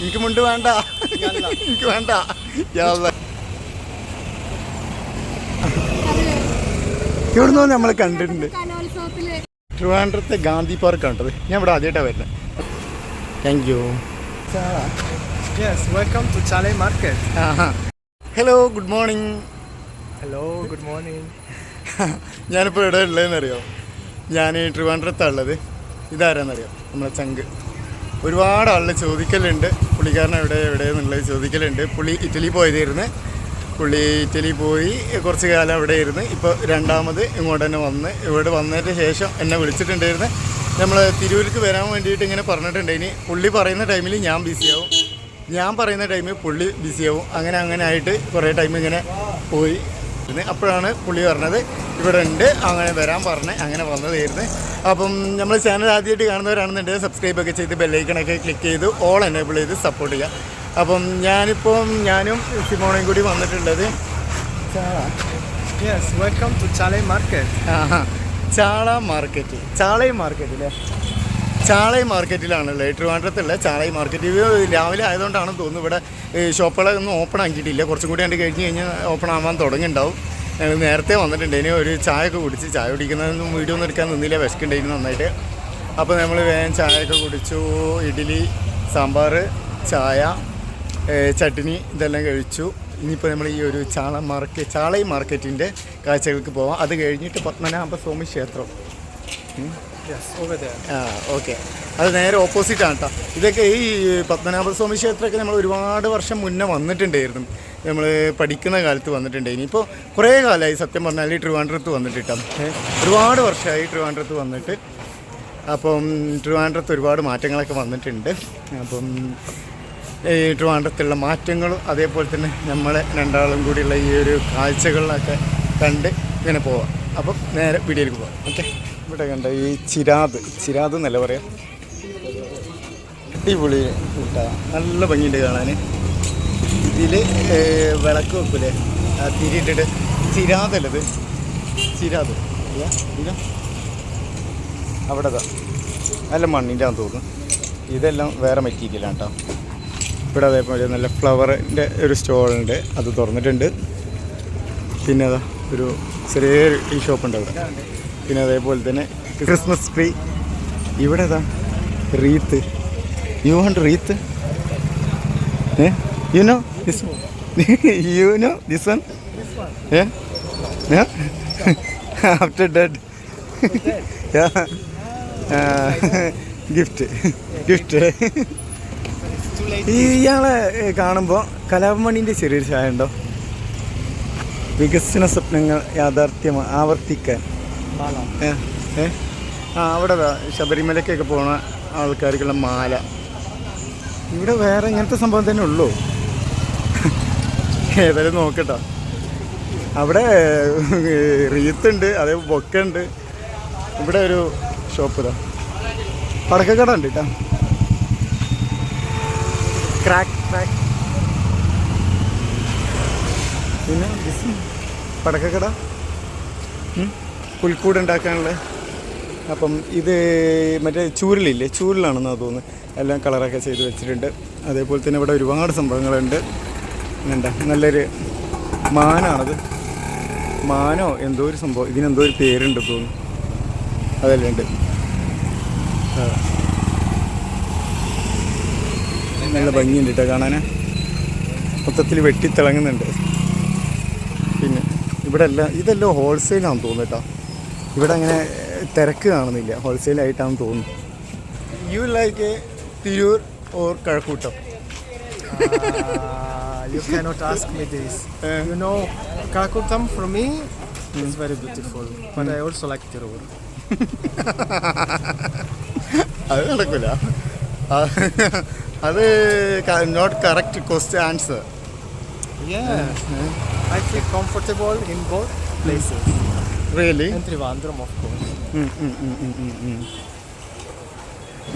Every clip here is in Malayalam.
എനിക്ക് മുണ്ട് വേണ്ട. എനിക്ക് വേണ്ട. ഇവിടുന്ന് നമ്മൾ കണ്ടിട്ടുണ്ട്. ട്രിവാൻഡ്രത്തെ ഗാന്ധി പാർക്ക് കണ്ടത്. ഞാൻ ഇവിടെ ആദ്യമായിട്ടാണ് വരുന്നത്. Thank you welcome to Chalai market. Hello good morning hello good morning ഞാനിപ്പോൾ ഇവിടെ ഉള്ളതെന്ന് അറിയോ ഞാൻ ട്രിവാൻഡ്രത്താണ് ഉള്ളത്. ഇതാരാന്നറിയോ? നമ്മളെ ചങ്ക്. ഒരുപാട് ആളുകൾ ചോദിക്കലുണ്ട്. പുള്ളിക്കാരൻ എവിടെ എവിടെ എന്നുള്ളത് ചോദിക്കലുണ്ട്. പുള്ളി ഇറ്റലി പോയതായിരുന്നു. പുള്ളി ഇറ്റലി പോയി കുറച്ച് കാലം അവിടെ ഇരുന്ന് ഇപ്പോൾ രണ്ടാമത് ഇങ്ങോട്ട് തന്നെ വന്ന് ഇവിടെ വന്നതിന് ശേഷം എന്നെ വിളിച്ചിട്ടുണ്ടായിരുന്നു. നമ്മൾ തിരൂർക്ക് വരാൻ വേണ്ടിയിട്ട് ഇങ്ങനെ പറഞ്ഞിട്ടുണ്ട്. ഇനി പുള്ളി പറയുന്ന ടൈമിൽ ഞാൻ ബിസിയാവും ഞാൻ പറയുന്ന ടൈമിൽ പുള്ളി ബിസിയാവും അങ്ങനെ അങ്ങനെ ആയിട്ട് കുറേ ടൈം ഇങ്ങനെ പോയി. ഇരുന്ന് അപ്പോഴാണ് പുള്ളി പറഞ്ഞത് ഇവിടെ ഉണ്ട് അങ്ങനെ വരാൻ പറഞ്ഞ് അങ്ങനെ വന്നതായിരുന്നു. അപ്പം നമ്മൾ ചാനൽ ആദ്യമായിട്ട് കാണുന്നവരാണെന്നുണ്ടെങ്കിൽ സബ്സ്ക്രൈബ് ഒക്കെ ചെയ്ത് ബെല്ലൈക്കണൊക്കെ ക്ലിക്ക് ചെയ്ത് ഓൾ എനേബിൾ ചെയ്ത് സപ്പോർട്ട് ചെയ്യുക. അപ്പം ഞാനിപ്പം ഞാനും സിമോണയും കൂടി വന്നിട്ടുള്ളത് Chala. Market welcome to Chale Market. ആഹാ. ചാള മാർക്കറ്റ് ചാളൈ മാർക്കറ്റ് അല്ലേ ചാളൈ മാർക്കറ്റിലാണല്ലേ ട്രിവാൻഡ്രത്തുള്ള ചാളൈ മാർക്കറ്റ്. ഇത് രാവിലെ ആയതുകൊണ്ടാണെന്ന് തോന്നുന്നു. ഇവിടെ ഷോപ്പുകളൊന്നും ഓപ്പൺ ആക്കിയിട്ടില്ല. കുറച്ചും കൂടി കണ്ട് കഴിഞ്ഞ് കഴിഞ്ഞാൽ ഓപ്പൺ ആവാൻ തുടങ്ങിയിട്ടുണ്ടാവും ഞങ്ങൾ നേരത്തെ വന്നിട്ടുണ്ട്. ഇനി ഒരു ചായ ഒക്കെ കുടിച്ച് ചായ കുടിക്കുന്നതൊന്നും വീഡിയോ ഒന്നും എടുക്കാൻ നിന്നില്ല. വിശക്കുണ്ടായിരുന്നു നന്നായിട്ട്. അപ്പോൾ നമ്മൾ വേഗം ചായയൊക്കെ കുടിച്ചു. ഇഡ്ഡലി സാമ്പാർ ചായ ചട്നി ഇതെല്ലാം കഴിച്ചു. ഇനിയിപ്പോൾ നമ്മൾ ഈ ഒരു ചാള മാർക്കറ്റ് ചാളൈ മാർക്കറ്റിന്റെ കാഴ്ചകൾക്ക് പോവാം. അത് കഴിഞ്ഞിട്ട് പത്മനാഭസ്വാമി ക്ഷേത്രം. ആ ഓക്കെ അത് നേരെ ഓപ്പോസിറ്റ് ആണ് കേട്ടോ ഇതൊക്കെ ഈ പത്മനാഭസ്വാമി ക്ഷേത്രമൊക്കെ നമ്മൾ ഒരുപാട് വർഷം മുന്നേ വന്നിട്ടുണ്ടായിരുന്നു. നമ്മൾ പഠിക്കുന്ന കാലത്ത് വന്നിട്ടുണ്ട്. ഇനിയിപ്പോൾ കുറേ കാലമായി സത്യം പറഞ്ഞാൽ ഈ ട്രിവാൻഡ്രത്ത് വന്നിട്ടിട്ടോ ഒരുപാട് വർഷമായി ട്രിവാൻഡ്രത്ത് വന്നിട്ട്. അപ്പം ട്രിവാൻഡ്രത്ത് ഒരുപാട് മാറ്റങ്ങളൊക്കെ വന്നിട്ടുണ്ട്. അപ്പം ഈ ട്രിവാൻഡ്രത്തുള്ള മാറ്റങ്ങളും അതേപോലെ തന്നെ നമ്മളെ രണ്ടാളും കൂടിയുള്ള ഈ ഒരു കാഴ്ചകളിലൊക്കെ കണ്ട് ഇങ്ങനെ പോവാം. അപ്പം നേരെ വീഡിയോയിലേക്ക് പോവാം. ഓക്കെ? ഇവിടെ കണ്ട ഈ ചിരാത് ചിരാത് എന്നല്ല പറയാം? അടിപൊളി കൂട്ടാ. നല്ല ഭംഗിയുണ്ട് കാണാൻ ഇതിൽ വിളക്ക് വെക്കൂലേ? തിരിയിട്ടിട്ട് ചിരാതല്ലത്. ചിരാത്. ഇല്ല? അവിടെ നല്ല മണ്ണിന്റെ ആണെന്ന് തോന്നുന്നു. ഇതെല്ലാം വേറെ മെറ്റീരിയലാണ് കേട്ടോ. ഇവിടെ അതേപോലെ നല്ല ഫ്ലവറിന്റെ ഒരു സ്റ്റോളുണ്ട്. അത് തുറന്നിട്ടുണ്ട്. പിന്നെ അതാ ഒരു ചെറിയൊരു ടീ ഷോപ്പ് ഉണ്ട് അവിടെ. പിന്നെ അതേപോലെ തന്നെ ക്രിസ്മസ് ട്രീ ഇവിടെ ഇതാ റീത്ത് യു വണ്ട് റീത്ത് ഏ you know this you know this one ഏ? ആഫ്റ്റർ ഡെഡ് ഗിഫ്റ്റ് ഗിഫ്റ്റ് ഇയാളെ കാണുമ്പോൾ കലാഭമണിന്റെ ചെറിയൊരു ചായ ഉണ്ടോ? വികസന സ്വപ്നങ്ങൾ യാഥാർത്ഥ്യം ആവർത്തിക്കാൻ. ഏ ഏ? ആ അവിടെ ശബരിമലക്കൊക്കെ പോണ ആൾക്കാർക്കുള്ള മാല. ഇവിടെ വേറെ ഇങ്ങനത്തെ സംഭവം തന്നെ ഉള്ളൂ. ഏതായാലും നോക്കട്ടോ. അവിടെ റീത്തുണ്ട് അതേ ബൊക്കുണ്ട് ഇവിടെ ഒരു ഷോപ്പ് ഇതാ. പടക്കക്കട ഉണ്ട് കേട്ടോ. Crack crack. പിന്നെ പടക്കക്കട. പുൽക്കൂട് ഉണ്ടാക്കാനുള്ള അപ്പം ഇത് മറ്റേ ചൂരലില്ലേ ചൂരലാണെന്ന് തോന്നുന്നു. എല്ലാം കളറൊക്കെ ചെയ്ത് വെച്ചിട്ടുണ്ട്. അതേപോലെ തന്നെ ഇവിടെ ഒരുപാട് സംഭവങ്ങളുണ്ട്. എന്താ നല്ലൊരു മാനാണത്. മാനോ എന്തോ ഒരു സംഭവം ഇതിനെന്തോ ഒരു പേരുണ്ട് തോന്നുന്നു. അതെല്ലാം ഉണ്ട്. നല്ല ഭംഗിയുണ്ട് കേട്ടോ കാണാൻ മൊത്തത്തിൽ വെട്ടിത്തിളങ്ങുന്നുണ്ട്. പിന്നെ ഇവിടെ എല്ലാം ഇതെല്ലാം ഹോൾസെയിലാണെന്ന് തോന്നുന്നു കേട്ടോ. ഇവിടെ അങ്ങനെ തിരക്ക് കാണുന്നില്ല. ഹോൾസെയിൽ ആയിട്ടാണ് തോന്നുന്നു. You like a Tirur or Kazhakkoottam? You cannot ask me these you know Kazhakkoottam from me it's very beautiful but I also like Tirur. അത് നടക്കില്ല അത് not correct quest answer I feel comfortable in both places Really? And Trivandrum, of course. Mm, mm, mm, mm, mm, mm.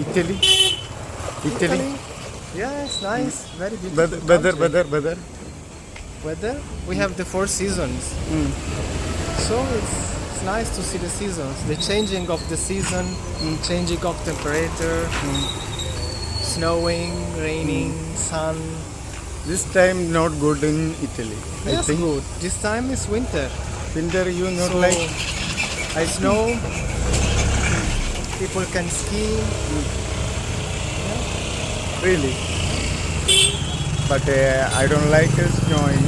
Italy? Italy? Yeah, Yes, nice. Mm. Very beautiful. Weather, weather, weather, weather. We have the four seasons. Mm. So it's it's nice to see the seasons, the changing of the season, mm. changing of temperature, mm. snowing, raining, mm. sun. This time not good in Italy. Yes, good. This time is winter. Winter you not So, like I snow. People can ski. really but uh, i don't like uh, snowing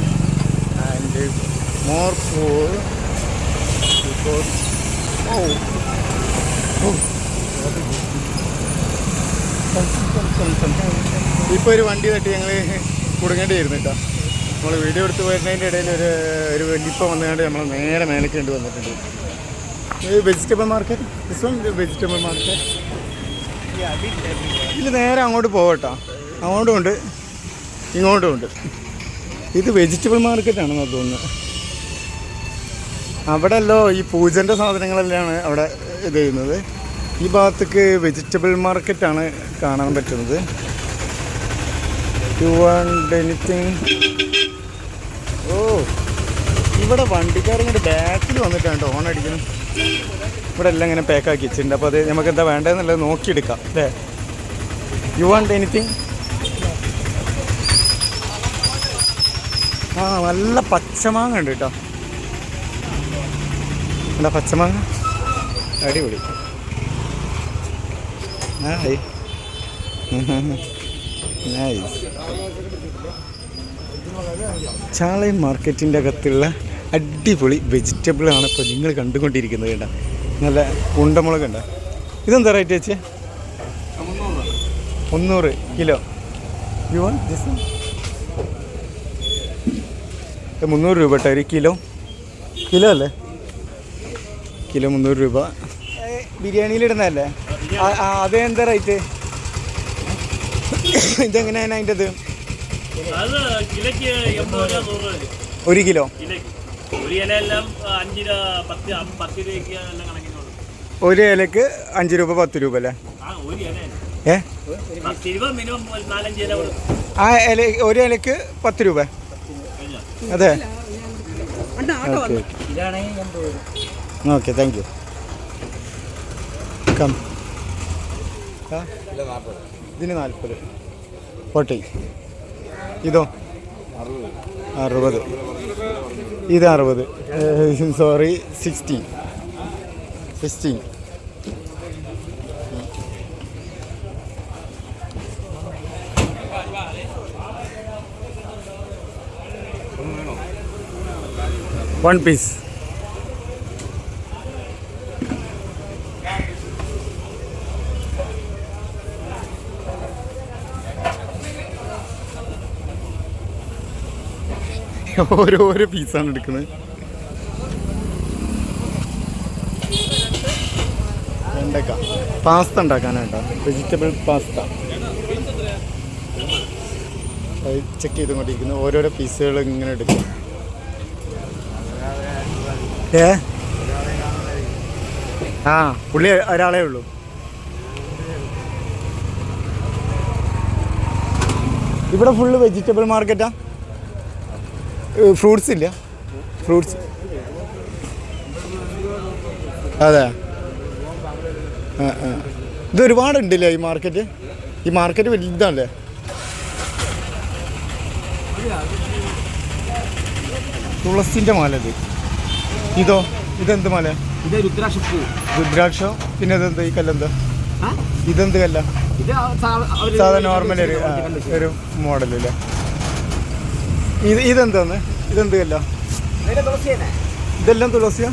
and uh, more cool because oh oh ഇപ്പൊ ഒരു വണ്ടി തട്ടി ഞങ്ങൾ കുടുങ്ങേണ്ടി വരുന്നു കേട്ടോ നമ്മൾ വീഡിയോ എടുത്ത് വരുന്നതിന്റെ ഇടയിൽ ഒരു ഒരു വലിപ്പം വന്നുകൊണ്ട് നമ്മൾ നേരെ മേലേക്ക് വന്നിട്ടുണ്ട്. വന്നിട്ടുണ്ട് vegetable market this one vegetable market ഇതിൽ നേരെ അങ്ങോട്ട് പോകട്ടോ. അങ്ങോട്ടും ഉണ്ട് ഇങ്ങോട്ടും ഉണ്ട്. ഇത് വെജിറ്റബിൾ മാർക്കറ്റാണെന്ന് തോന്നുന്നത് അവിടെ അല്ലോ ഈ പൂജന്റെ സാധനങ്ങളെല്ലാം അവിടെ ഇത് ചെയ്യുന്നത്. ഈ ഭാഗത്തേക്ക് വെജിറ്റബിൾ മാർക്കറ്റാണ് കാണാൻ പറ്റുന്നത്. യു വാണ്ട് എനിത്തിങ് ഓ ഇവിടെ വണ്ടിക്കാരിങ്ങോട്ട് ബാക്കിൽ വന്നിട്ടാണ് ഓൺ അടിക്കണം ഇവിടെ എല്ലാം ഇങ്ങനെ പാക്കാക്കി വെച്ചിട്ടുണ്ട്. അപ്പോൾ അത് നമുക്ക് എന്താ വേണ്ടതെന്നുള്ളത് നോക്കിയെടുക്കാം. അല്ലേ യു വാണ്ട് എനിത്തിങ് ആ നല്ല പച്ചമാങ്ങ ഉണ്ട് കേട്ടോ എന്താ പച്ചമാങ്ങ? അടിപൊളി. ഹായ് നൈസ് ചാളയം മാർക്കറ്റിന്റെ അകത്തുള്ള അടിപൊളി വെജിറ്റബിളാണ് ഇപ്പോൾ നിങ്ങൾ കണ്ടുകൊണ്ടിരിക്കുന്നത് കേട്ടോ. നല്ല കുണ്ടമുളക് ഉണ്ട്. ഇതെന്താ റേറ്റ് വെച്ച് മുന്നൂറ് കിലോ. യു വൺ ദിസ് മുന്നൂറ് രൂപ കേട്ടോ ഒരു കിലോ. കിലോ അല്ലേ? കിലോ മുന്നൂറ് രൂപ. ബിരിയാണിയിലിടുന്നതല്ലേ? അതെന്താ റേറ്റ് ഇതെങ്ങനെയാണ് അതിന്റെ ഇത്. ഒരു കിലോ? ഒരു ഇലക്ക് അഞ്ച് രൂപ പത്ത് രൂപ അല്ലേ? ആ ഒരു ഇല ഏ ആ ഇല ഒരു ഇലക്ക് പത്ത് രൂപ? അതെ. Okay. Okay thank you. Come. ആ? ഇതിന് നാൽപ്പത്. ഫോർട്ടി ഇതോ? അറുപത്. ഇത് അറുപത്. Sorry sixteen. Sixteen. One piece. ഓരോരോ പീസാണ് എടുക്കുന്നത്. വെണ്ടക്ക. പാസ്ത ഉണ്ടാക്കാനാട്ടോ വെജിറ്റബിൾ പാസ്ത ചെക്ക് ചെയ്തുകൊണ്ടിരിക്കുന്നു ഓരോരോ പീസുകൾ ഇങ്ങനെ എടുക്കും. ഏ? ആ പുള്ളി ഒരാളേ ഉള്ളൂ. ഇവിടെ ഫുള്ള് വെജിറ്റബിൾ മാർക്കറ്റാ ഫ്രൂട്ട്സ് ഇല്ല. ഫ്രൂട്ട്സ്. അതെ. ആ ആ. ഇത് ഒരുപാടുണ്ടല്ലേ ഈ മാർക്കറ്റ്? ഈ മാർക്കറ്റ് വലുതാണല്ലേ തുളസിന്റെ മാല ഇത്. ഇതോ? ഇതെന്ത് മാല? ഇത് രുദ്രാക്ഷോ? പിന്നെ ഇതെന്ത് ഈ കല്ലെന്താ? ഇതെന്ത് കല്ല? സാധാരണ ഒരു- നോർമൽ ഒരു മോഡലല്ലേ ഒരു മോഡൽ അല്ലേ? ഇത് ഇതെന്താന്ന് ഇതെന്ത് കല്ല ഇതെല്ലാം തുളസിയാ?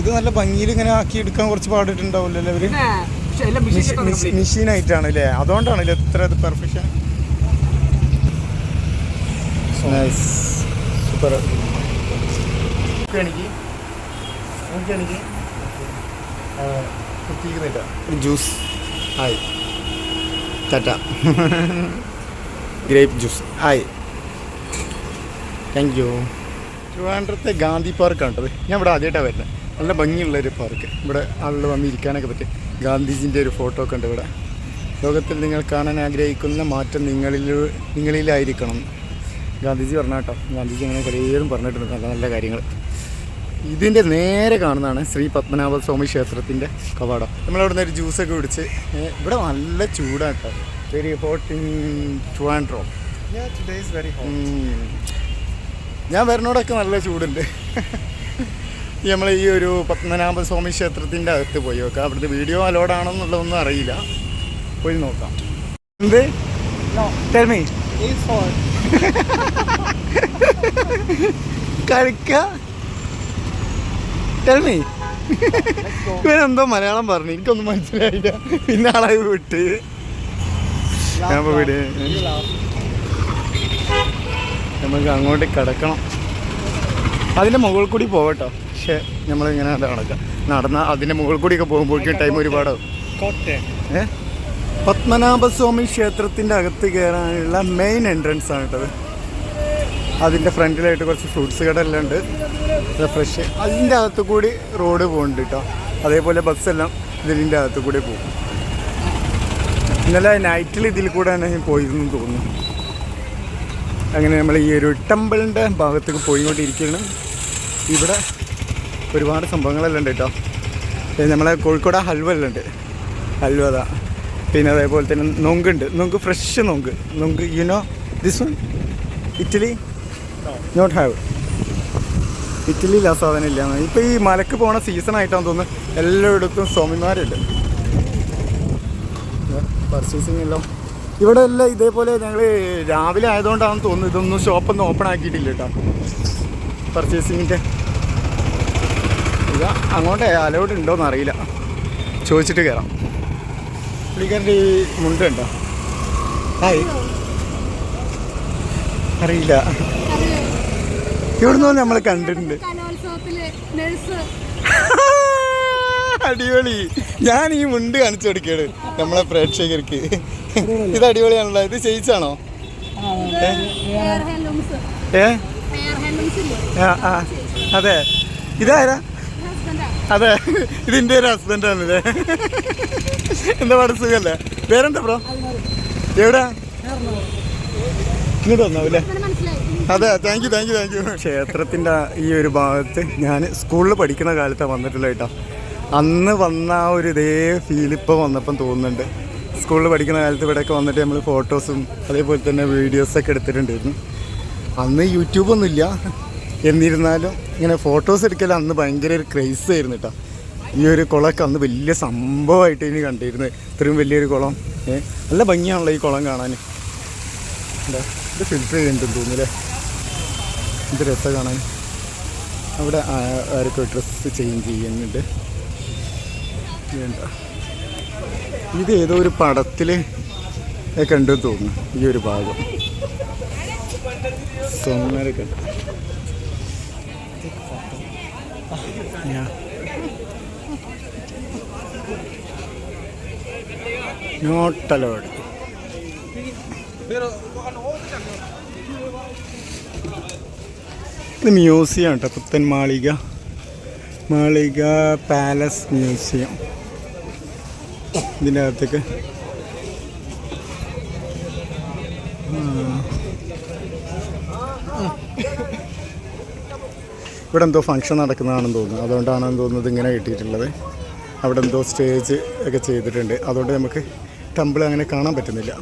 ഇത് നല്ല ഭംഗിയിൽ ഇങ്ങനെ ആക്കി എടുക്കാൻ കുറച്ച് പാടിട്ടുണ്ടാവില്ലല്ലോ അവർ മെഷീൻ. മെഷീനായിട്ടാണ് അല്ലേ ഇത്ര എത്ര ഇത് പെർഫെക്ഷൻ സൂപ്പർ ജ്യൂസ് ആയി Tata grape juice hi thank you ട്രിവാൻഡ്രത്തെ Gandhi പാർക്കാണ് കേട്ടത്. ഞാൻ ഇവിടെ ആദ്യമായിട്ടാണ് വരുന്നത് നല്ല ഭംഗിയുള്ളൊരു പാർക്ക്. ഇവിടെ ആളുകൾ വന്ന് ഇരിക്കാനൊക്കെ പറ്റും. ഗാന്ധിജിന്റെ ഒരു ഫോട്ടോ ഒക്കെ ഉണ്ട് ഇവിടെ. ലോകത്തിൽ നിങ്ങൾ കാണാൻ ആഗ്രഹിക്കുന്ന മാറ്റം നിങ്ങളിൽ നിങ്ങളിലായിരിക്കണം. ഗാന്ധിജി പറഞ്ഞ കേട്ടോ. ഗാന്ധിജി അങ്ങനെ കുറേയും പറഞ്ഞിട്ടുണ്ട്. നല്ല നല്ല കാര്യങ്ങൾ ഇതിന്റെ നേരെ കാണുന്നതാണ് ശ്രീ പത്മനാഭ സ്വാമി ക്ഷേത്രത്തിന്റെ കവാടം. നമ്മളവിടുന്ന് ഒരു ജ്യൂസൊക്കെ കുടിച്ച് ഇവിടെ നല്ല ചൂടാട്ടോ very hot in Trivandrum very today ഞാൻ വരുന്നോടൊക്കെ നല്ല ചൂടുണ്ട്. നമ്മൾ ഈ ഒരു പത്മനാഭ സ്വാമി ക്ഷേത്രത്തിന്റെ അകത്ത് പോയി നോക്കാം. അവിടുത്തെ വീഡിയോ അലോഡാണെന്നുള്ളതൊന്നും അറിയില്ല. പോയി നോക്കാം. എന്ത്? എന്തോ It's hot. കഴിക്ക ടെൽമി ഇവനെന്തോ മലയാളം പറഞ്ഞു. എനിക്കൊന്നും മനസ്സിലായില്ല. പിന്നെ ആളായി വിട്ട് ഞാൻ വിട്. നമുക്ക് അങ്ങോട്ട് കിടക്കണം. അതിന്റെ മുകളിൽ കൂടി പോകട്ടോ പക്ഷേ നമ്മളിങ്ങനെ നടക്കാം. നടന്ന അതിന്റെ മുകളിൽ കൂടിയൊക്കെ പോകുമ്പോഴേക്കും ടൈം ഒരുപാടാവും. ഏ? പത്മനാഭസ്വാമി ക്ഷേത്രത്തിന്റെ അകത്ത് കയറാനുള്ള മെയിൻ എൻട്രൻസ് ആണ് കേട്ടത്. അതിന്റെ ഫ്രണ്ടിലായിട്ട് കുറച്ച് ഫ്രൂട്ട്സ് കടയെല്ലാം ഉണ്ട്. ഫ്രഷ് അതിന്റെ അകത്ത് കൂടി റോഡ് പോകുന്നുണ്ട് കേട്ടോ. അതേപോലെ ബസ്സെല്ലാം ഇതിന്റെ അകത്ത് കൂടി പോകും. ഇന്നലെ നൈറ്റിൽ ഇതിൽ കൂടെയാണ് തന്നെ പോയിരുന്നു തോന്നുന്നു. അങ്ങനെ നമ്മൾ ഈ ഒരു ടെമ്പിളിന്റെ ഭാഗത്തേക്ക് പോയിക്കൊണ്ടിരിക്കുകയാണ്. ഇവിടെ ഒരുപാട് സംഭവങ്ങളെല്ലാം ഉണ്ട് കേട്ടോ. നമ്മളെ കോഴിക്കോട് ഹൽവ എല്ലാം ഉണ്ട്. ഹൽവ അതാ. പിന്നെ അതേപോലെ തന്നെ നൊങ്കുണ്ട് നൊങ്ക് ഫ്രഷ് നൊങ്ക്. നൊങ്ക് you know this one Italy? Not have ഇറ്റലിയിൽ ആ സാധനം ഇല്ല. ഇപ്പോൾ ഈ മലക്ക് പോണ സീസൺ ആയിട്ടാണ് തോന്നുന്നത് എല്ലായിടത്തും സ്വാമിമാരുണ്ട്. പർച്ചേസിങ് എല്ലാം ഇവിടെ എല്ലാം ഇതേപോലെ ഞങ്ങൾ രാവിലെ ആയതുകൊണ്ടാണെന്ന് തോന്നുന്നു. ഇതൊന്നും ഷോപ്പൊന്നും ഓപ്പൺ ആക്കിയിട്ടില്ല കേട്ടോ പർച്ചേസിങ്ങിന്റെ ഇത് അങ്ങോട്ട് അലൗഡ് ഉണ്ടോയെന്ന് അറിയില്ല. ചോദിച്ചിട്ട് കയറാം പുള്ളിക്കാരന്റെ ഈ മുണ്ടുണ്ടോ ഹായ്. അറിയില്ല. ഇവിടുന്ന് നമ്മൾ കണ്ടിട്ടുണ്ട്. അടിപൊളി. ഞാൻ ഈ മുണ്ട് കാണിച്ചു കൊടുക്കുകയാണ് നമ്മളെ പ്രേക്ഷകർക്ക്. ഇത് അടിപൊളിയാണല്ലോ. ഇത് ചെയ്യിച്ചാണോ ഏ? അതെ. ഇതാരാ? അതെ. ഇത് എന്റെ ഒരു ഹസ്ബൻഡാണ് ഇതേ. എന്താ പാട്? സുഖല്ലേ? പേരെന്താ ബ്രോ എവിടാ? ഇങ്ങോട്ട് വന്നാവില്ലേ അതെ thank you thank you thank you ക്ഷേത്രത്തിന്റെ ഈ ഒരു ഭാഗത്ത് ഞാൻ സ്കൂളിൽ പഠിക്കുന്ന കാലത്താണ് വന്നിട്ടുള്ളത് കേട്ടോ. അന്ന് വന്ന ആ ഒരു ഇതേ ഫീൽ വന്നപ്പം തോന്നുന്നുണ്ട്. സ്കൂളിൽ പഠിക്കുന്ന കാലത്ത് ഇവിടെയൊക്കെ വന്നിട്ട് നമ്മൾ ഫോട്ടോസും അതേപോലെ തന്നെ വീഡിയോസൊക്കെ എടുത്തിട്ടുണ്ടായിരുന്നു. അന്ന് യൂട്യൂബൊന്നുമില്ല എന്നിരുന്നാലും ഇങ്ങനെ ഫോട്ടോസ് എടുക്കൽ അന്ന് ഭയങ്കര ഒരു ക്രേസ് ആയിരുന്നു കേട്ടോ ഈ ഒരു കുളമൊക്കെ അന്ന് വലിയ സംഭവമായിട്ട് ഇനി കണ്ടിരുന്നത് ഇത്രയും വലിയൊരു കുളം. നല്ല ഭംഗിയാണല്ലോ ഈ കുളം കാണാൻ. എന്താ ഇത് ഫിൽറ്റർ ചെയ്യുന്നുണ്ടെന്ന് തോന്നുന്നില്ലേ ഇത് രസം കാണാൻ. അവിടെ ആരൊക്കെ ഡ്രസ്സ് ചേഞ്ച് ചെയ്യുന്നുണ്ട്. വേണ്ട ഇത് ഏതോ ഒരു പടത്തിൽ കണ്ടു തോന്നുന്നു ഈ ഒരു ഭാഗം. സോമനാരൊക്കെ നോട്ട് അലോഡ് ഇത് മ്യൂസിയം കേട്ടോ പുത്തൻ മാളിക. മാളിക പാലസ് മ്യൂസിയം ഇതിന്റെ അകത്തേക്ക് ഇവിടെ എന്തോ ഫങ്ഷൻ നടക്കുന്നതാണെന്ന് തോന്നുന്നു. അതുകൊണ്ടാണെന്ന് തോന്നുന്നത് ഇങ്ങനെ കിട്ടിയിട്ടുള്ളത്. അവിടെ എന്തോ സ്റ്റേജ് ഒക്കെ ചെയ്തിട്ടുണ്ട്. അതുകൊണ്ട് നമുക്ക് ടെമ്പിൾ അങ്ങനെ കാണാൻ പറ്റുന്നില്ല.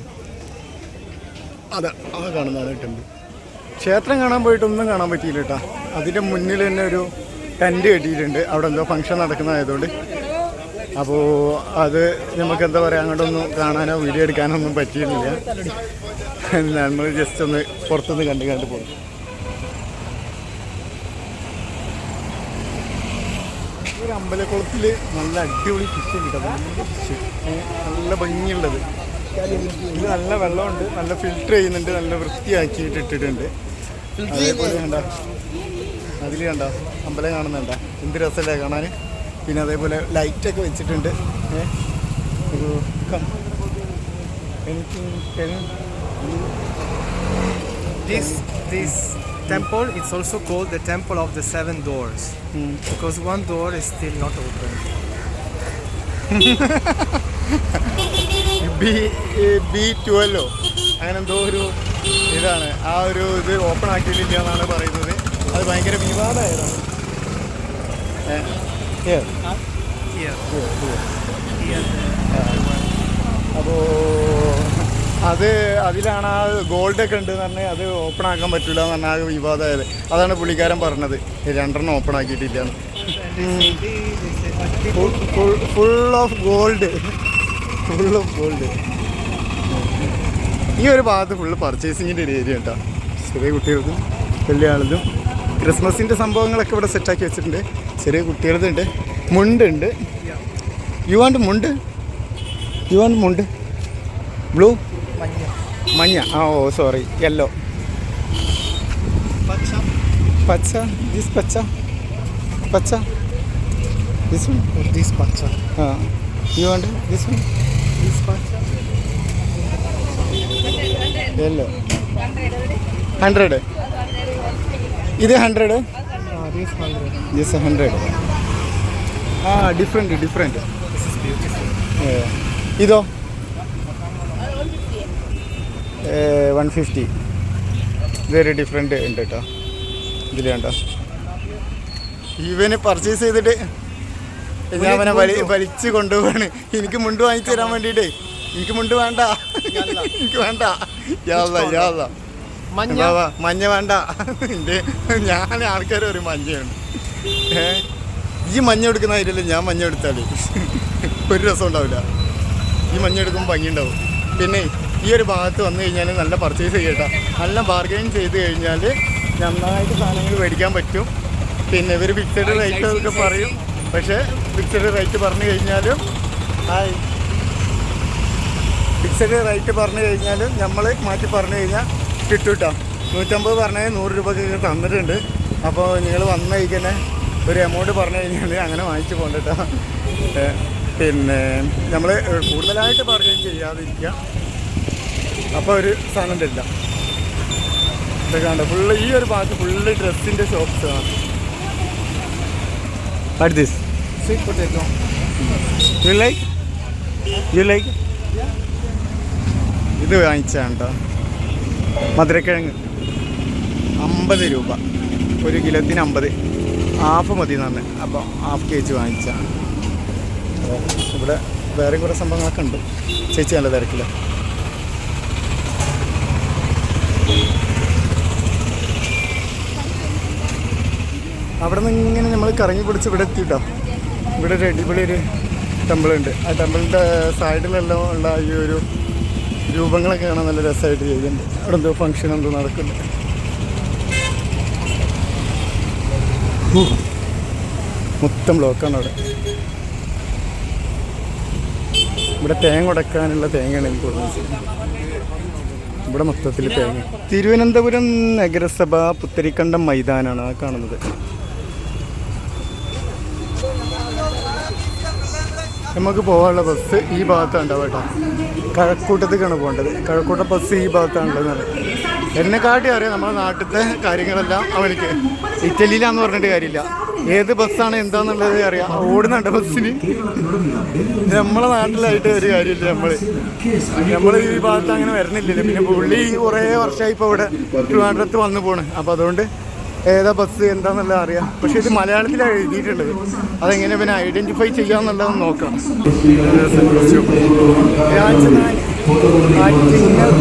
അതെ ആ കാണുന്നതാണ് ടെമ്പിൾ ക്ഷേത്രം കാണാൻ പോയിട്ടൊന്നും കാണാൻ പറ്റിയില്ല കേട്ടോ അതിന്റെ മുന്നിൽ തന്നെ ഒരു ടെന്റ് കെട്ടിയിട്ടുണ്ട്. അവിടെ എന്തോ ഫങ്ഷൻ നടക്കുന്നതായതുകൊണ്ട് അപ്പോൾ അത് നമുക്ക് എന്താ പറയുക അങ്ങോട്ടൊന്നും കാണാനോ വീഡിയോ എടുക്കാനോ ഒന്നും പറ്റിയിരുന്നില്ല നമ്മൾ ജസ്റ്റ് ഒന്ന് പുറത്തുനിന്ന് കണ്ട് കണ്ട് പോകും ഒരു അമ്പലക്കുളത്തിൽ നല്ല അടിപൊളി ഫിഷ് കിട്ടും. നല്ല ഫിഷ് നല്ല ഭംഗിയുള്ളത്. ഇത് നല്ല വെള്ളമുണ്ട്. നല്ല ഫിൽറ്റർ ചെയ്യുന്നുണ്ട്. നല്ല വൃത്തിയാക്കിയിട്ട് ഇട്ടിട്ടുണ്ട്. അതേപോലെ കണ്ട അതിൽ കണ്ട അമ്പലം കാണുന്നുണ്ട? എന്ത് രസമല്ലേ കാണാൻ പിന്നെ അതേപോലെ ലൈറ്റൊക്കെ വെച്ചിട്ടുണ്ട്. ഒരു This this temple is also called the Temple of the Seven Doors. Mm. because one door is still not open. B B twelve അങ്ങനെ എന്തോ ഒരു ഇതാണ്. ആ ഒരു ഇത് ഓപ്പൺ ആക്കിയിട്ടില്ല എന്നാണ് പറയുന്നത്. അത് ഭയങ്കര വിവാദമായതാണ് അപ്പോൾ അത് അതിലാണ് ആ ഗോൾഡ് ഒക്കെ ഉണ്ട് പറഞ്ഞാൽ അത് ഓപ്പൺ ആക്കാൻ പറ്റില്ല എന്ന് പറഞ്ഞാൽ ആ വിവാദമായത്. അതാണ് പുള്ളിക്കാരൻ പറഞ്ഞത്. രണ്ടെണ്ണം ഓപ്പൺ ആക്കിയിട്ടില്ല full of gold. Full of gold. ഈ ഒരു ഭാഗത്ത് ഫുള്ള് പർച്ചേസിങ്ങിന്റെ ഒരു ഏരിയ കേട്ടോ ചെറിയ കുട്ടികൾക്കും വലിയ ആളും ക്രിസ്മസിന്റെ സംഭവങ്ങളൊക്കെ ഇവിടെ സെറ്റാക്കി വെച്ചിട്ടുണ്ട്. ചെറിയ കുട്ടികളുണ്ട്. മുണ്ടുണ്ട്. You want mundu? You want mundu? Blue manja. ആ ഓ sorry yellow pacha? This pacha? Pacha? This this pacha. ആ. You want this this pacha. Yellow hundred ഇത് ഹൺഡ്രഡ്. ദിസ് ഹൺഡ്രഡ് ആ different different This is beautiful. ഇതോ വൺ ഫിഫ്റ്റി ഇതൊരു ഡിഫറെന്റ് ഉണ്ട് കേട്ടോ ഇതിൽ കണ്ടോ? ഇവന് പർച്ചേസ് ചെയ്തിട്ട് ഞാൻ അവനെ വലി വലിച്ച് കൊണ്ടുപോവാണ്. എനിക്ക് മുണ്ട് വാങ്ങിച്ചു തരാൻ വേണ്ടിയിട്ടേ. എനിക്ക് മുണ്ട് വേണ്ട. എനിക്ക് വേണ്ട. യാതാ യാല്ല മഞ്ഞ. വേണ്ട. എന്റെ ഞാൻ ആൾക്കാർ ഒരു മഞ്ഞയാണ്. ഏ? ഈ മഞ്ഞ എടുക്കുന്ന കാര്യമല്ല ഞാൻ മഞ്ഞ എടുത്താൽ ഒരു രസം ഉണ്ടാവില്ല. ഈ മഞ്ഞ എടുക്കുമ്പോൾ ഭംഗിയുണ്ടാവും പിന്നെ ഈ ഒരു ഭാഗത്ത് വന്നു കഴിഞ്ഞാൽ നല്ല പർച്ചേസ് ചെയ്യട്ടോ. നല്ല ബാർഗെയിൻ ചെയ്ത് കഴിഞ്ഞാൽ നന്നായിട്ട് സാധനങ്ങൾ മേടിക്കാൻ പറ്റും. പിന്നെ ഇവർ ഫിക്സഡ് റേറ്റ് ഒക്കെ പറയും. പക്ഷേ ഫിക്സഡ് റേറ്റ് പറഞ്ഞു കഴിഞ്ഞാലും ഹായ് ഫിക്സഡ് റേറ്റ് പറഞ്ഞു കഴിഞ്ഞാലും നമ്മൾ മാറ്റി പറഞ്ഞു കഴിഞ്ഞാൽ കിട്ടും കേട്ടോ നൂറ്റമ്പത് പറഞ്ഞാൽ നൂറ് രൂപക്കൊക്കെ തന്നിട്ടുണ്ട്. അപ്പോൾ നിങ്ങൾ വന്ന കഴിക്കന്നെ ഒരു എമൗണ്ട് പറഞ്ഞു കഴിഞ്ഞാൽ അങ്ങനെ വാങ്ങിച്ച് പോകണ്ട കേട്ടോ പിന്നെ നമ്മൾ കൂടുതലായിട്ട് പറയുകയും ചെയ്യാതിരിക്കുക. അപ്പോൾ ഒരു സാധനം ഇല്ല ഇതൊക്കെ കണ്ടോ? ഫുള്ള് ഈ ഒരു ഭാഗത്ത് ഫുള്ള് ഡ്രസ്സിന്റെ ഷോപ്സ് ആണ്. Sweet potato. ഇത് വാങ്ങിച്ചാണ് കേട്ടോ മധുരക്കിഴങ്ങ്. അമ്പത് രൂപ. ഒരു കിലോത്തിന് അമ്പത്. ഹാഫ് മതി നന്ന് അപ്പോൾ ഹാഫ് കെ ജി വാങ്ങിച്ചാണ് ഇവിടെ വേറെ കുറേ സംഭവങ്ങളൊക്കെ ഉണ്ട്. ചേച്ചി നല്ല തിരക്കില്ല അവിടെ നിന്ന് ഇങ്ങനെ നമ്മൾ കറങ്ങി പിടിച്ച് ഇവിടെ എത്തിയിട്ടോ ഇവിടെ ഒരു അടിപൊളി ഒരു ടെമ്പിളുണ്ട്. ആ ടെമ്പിളിന്റെ സൈഡിലെല്ലാം ഉള്ള ഈ ഒരു രൂപങ്ങളൊക്കെ കാണാൻ നല്ല രസമായിട്ട് ചെയ്യുന്നുണ്ട് അവിടെ എന്തോ ഫങ്ഷൻ എന്തോ നടക്കുന്നുണ്ട് മൊത്തം ബ്ലോക്കാണ് അവിടെ. ഇവിടെ തേങ്ങ ഉടക്കാനുള്ള തേങ്ങയാണ് എനിക്ക് തോന്നുന്നത്. ഇവിടെ മൊത്തത്തിൽ തേങ്ങ. തിരുവനന്തപുരം നഗരസഭ പുത്തരിക്കണ്ടം മൈതാനാണ് ആ കാണുന്നത്. നമുക്ക് പോകാനുള്ള ബസ് ഈ ഭാഗത്താണ് ഉണ്ടാവുക കേട്ടോ. കഴക്കൂട്ടത്തേക്കാണ് പോകേണ്ടത്. കഴക്കൂട്ട ബസ് ഈ ഭാഗത്താണുള്ളത് എന്നെ കാട്ടി അറിയാം നമ്മുടെ നാട്ടിലത്തെ കാര്യങ്ങളെല്ലാം അവനിക്ക്. ഇറ്റലിയിലാന്ന് പറഞ്ഞിട്ട് കാര്യമില്ല. ഏത് ബസ്സാണ് എന്താന്നുള്ളത് അറിയാം. ഓടുന്നുണ്ട് ബസ്സിന് നമ്മളെ നാട്ടിലായിട്ട് ഒരു കാര്യമില്ല നമ്മൾ നമ്മൾ ഈ ഭാഗത്ത് അങ്ങനെ വരണില്ലല്ലോ പിന്നെ പുള്ളി കുറേ വർഷമായി ഇപ്പോൾ ഇവിടെ ട്രിവാൻഡ്രത്ത് വന്നു പോണ്. അപ്പോൾ അതുകൊണ്ട് ഏതാ ബസ് എന്താന്നുള്ളത് അറിയാം. പക്ഷെ ഇത് മലയാളത്തിലാണ് എഴുതിയിട്ടുള്ളത്. അതെങ്ങനെ പിന്നെ ഐഡന്റിഫൈ ചെയ്യാന്നുള്ളത് നോക്കാം. രാജധാനി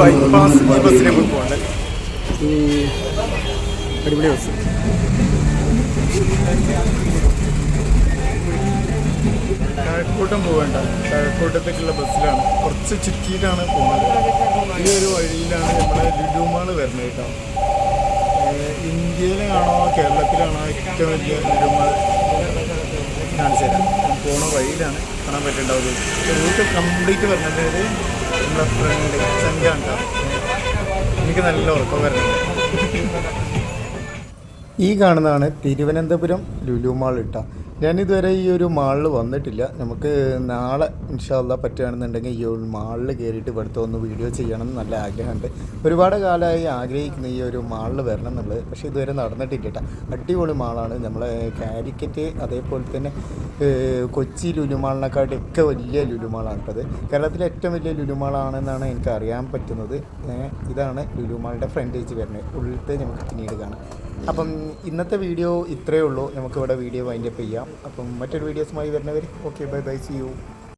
ബൈപ്പാസ് ഈ ബസ്സിനെ പോകണ്ടേ അടിപൊളി ബസ്. കഴക്കൂട്ടം പോകേണ്ട കഴക്കൂട്ടത്തേക്കുള്ള ബസ്സിലാണ്. കുറച്ച് ചുറ്റിയിട്ടാണ് പോകുന്നത്. ഈ ഒരു വഴിയിലാണ് നമ്മളെ ലുലുമാൾ വരുന്നത് കേട്ടോ. ഇന്ത്യയിലാണോ കേരളത്തിലാണോ ഏറ്റവും വലിയ ലുലുമാൾ കാണിച്ചു തരാം. പോണ വഴിയിലാണ് കാണാൻ പറ്റുന്നുണ്ടാവുന്നത് റൂട്ട് കംപ്ലീറ്റ് വരുന്നത് നമ്മുടെ ഫ്രണ്ട് ചങ്കാണ്ട എനിക്ക് നല്ല ഉറക്കം വരുന്നുണ്ട് ഈ കാണുന്നതാണ് തിരുവനന്തപുരം ലുലുമാൾ ഇട്ട ഞാനിതുവരെ ഈ ഒരു മാളിൽ വന്നിട്ടില്ല. നമുക്ക് നാളെ ഇൻഷാല്ല പറ്റുകയാണെന്നുണ്ടെങ്കിൽ ഈ ഒരു മാളിൽ കയറിയിട്ട് ഇവിടുത്തെ ഒന്ന് വീഡിയോ ചെയ്യണം എന്ന് നല്ല ആഗ്രഹമുണ്ട്. ഒരുപാട് കാലമായി ആഗ്രഹിക്കുന്ന ഈ ഒരു മാളിൽ വരണം എന്നുള്ളത്. പക്ഷേ ഇതുവരെ നടന്നിട്ടില്ല കേട്ടോ. അടിപൊളി മാളാണ്. നമ്മളെ കാലിക്കറ്റ് അതേപോലെ തന്നെ കൊച്ചി ലുലുമാളിനെക്കാട്ടൊക്കെ വലിയ ലുലുമാളാണ് കേട്ടത്. കേരളത്തിലെ ഏറ്റവും വലിയ ലുലുമാളാണെന്നാണ് എനിക്ക് അറിയാൻ പറ്റുന്നത് ഇതാണ് ലുലുമാളിന്റെ ഫ്രണ്ടേജ് വരുന്നത്. ഉള്ളിലത്തെ നമുക്ക് പിന്നീട് കാണാം. അപ്പം ഇന്നത്തെ വീഡിയോ ഇത്രയേ ഉള്ളൂ. നമുക്കിവിടെ വീഡിയോ വൈൻഡപ്പ് ചെയ്യാം. അപ്പം മറ്റൊരു വീഡിയോസുമായി വരുന്നവർ okay bye bye see you